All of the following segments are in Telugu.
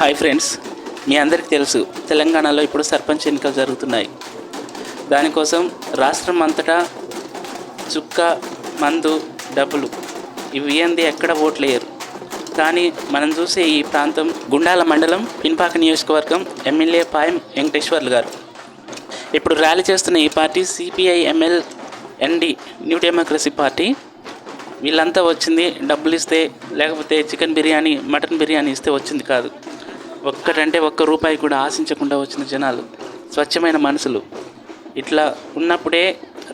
హాయ్ ఫ్రెండ్స్ మీ అందరికీ తెలుసు తెలంగాణలో ఇప్పుడు సర్పంచ్ ఎన్నికలు జరుగుతున్నాయి. దానికోసం రాష్ట్రం అంతటా చుక్క మందు డబ్బులు ఇవి ఏంది ఎక్కడ ఓట్లేయరు. కానీ మనం చూసే ఈ ప్రాంతం గుండాల మండలం పిన్పాక నియోజకవర్గం ఎమ్మెల్యే పాయం వెంకటేశ్వర్లు గారు. ఇప్పుడు ర్యాలీ చేస్తున్న ఈ party CPI ML ND new democracy party. వీళ్ళంతా వచ్చింది డబ్బులు ఇస్తే లేకపోతే చికెన్ బిర్యానీ మటన్ బిర్యానీ ఇస్తే వచ్చింది కాదు. ఒక్కటంటే ఒక్క రూపాయి కూడా ఆశించకుండా వచ్చిన జనాలు స్వచ్ఛమైన మనసులు. ఇట్లా ఉన్నప్పుడే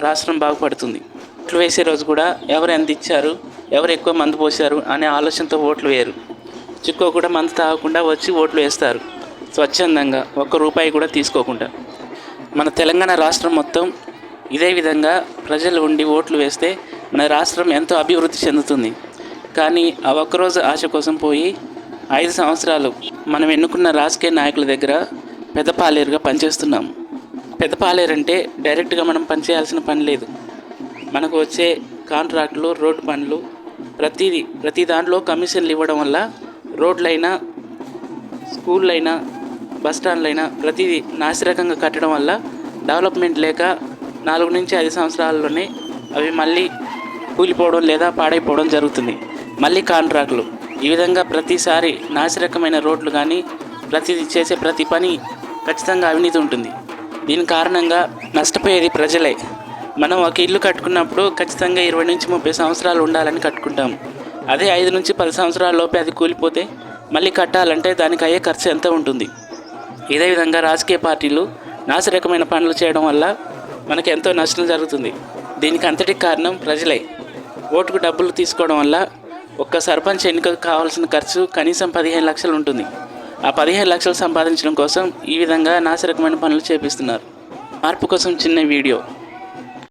రాష్ట్రం బాగుపడుతుంది. ఓట్లు వేసే రోజు కూడా ఎవరు ఎంత ఇచ్చారు ఎవరు ఎక్కువ మందు పోశారు అనే ఆలోచనతో ఓట్లు వేయరు. చిక్కో కూడా మందు తాగకుండా వచ్చి ఓట్లు వేస్తారు. స్వచ్ఛందంగా ఒక్క రూపాయి కూడా తీసుకోకుండా. మన తెలంగాణ రాష్ట్రం మొత్తం ఇదే విధంగా ప్రజలు ఉండి ఓట్లు వేస్తే మన రాష్ట్రం ఎంతో అభివృద్ధి చెందుతుంది. కానీ ఆ ఒక్కరోజు ఆశ కోసం పోయి ఐదు సంవత్సరాలు మనం ఎన్నుకున్న రాజకీయ నాయకుల దగ్గర పెద్దపాలేరుగా పనిచేస్తున్నాం. పెద్దపాలేరు అంటే డైరెక్ట్గా మనం పనిచేయాల్సిన పని లేదు. మనకు వచ్చే కాంట్రాక్టులు రోడ్డు పనులు ప్రతిదీ ప్రతి దాంట్లో కమిషన్లు ఇవ్వడం వల్ల రోడ్లైనా స్కూళ్ళైనా బస్టాండ్లైనా ప్రతిదీ నాసిరకంగా కట్టడం వల్ల డెవలప్మెంట్ లేక నాలుగు నుంచి ఐదు సంవత్సరాల్లోనే అవి మళ్ళీ కూలిపోవడం లేదా పాడైపోవడం జరుగుతుంది. మళ్ళీ కాంట్రాక్టులు ఈ విధంగా ప్రతిసారి నాసిరకమైన రోడ్లు కానీ ప్రతిదీ చేసే ప్రతి పని ఖచ్చితంగా అవినీతి ఉంటుంది. దీని కారణంగా నష్టపోయేది ప్రజలే. మనం ఒక ఇల్లు కట్టుకున్నప్పుడు ఖచ్చితంగా ఇరవై నుంచి ముప్పై సంవత్సరాలు ఉండాలని కట్టుకుంటాం. అదే ఐదు నుంచి పది సంవత్సరాల లోపే అది కూలిపోతే మళ్ళీ కట్టాలంటే దానికి అయ్యే ఖర్చు ఎంత ఉంటుంది? ఇదే విధంగా రాజకీయ పార్టీలు నాసిరకమైన పనులు చేయడం వల్ల మనకు ఎంతో నష్టం జరుగుతుంది. దీనికి అంతటి కారణం ప్రజలే. ఓటుకు డబ్బులు తీసుకోవడం వల్ల ఒక్క సర్పంచ్ ఎన్నికకు కావాల్సిన ఖర్చు కనీసం పదిహేను లక్షలు ఉంటుంది. ఆ పదిహేను లక్షలు సంపాదించడం కోసం ఈ విధంగా నాసిరకమైన పనులు చేపిస్తున్నారు. మార్పు కోసం చిన్న వీడియో.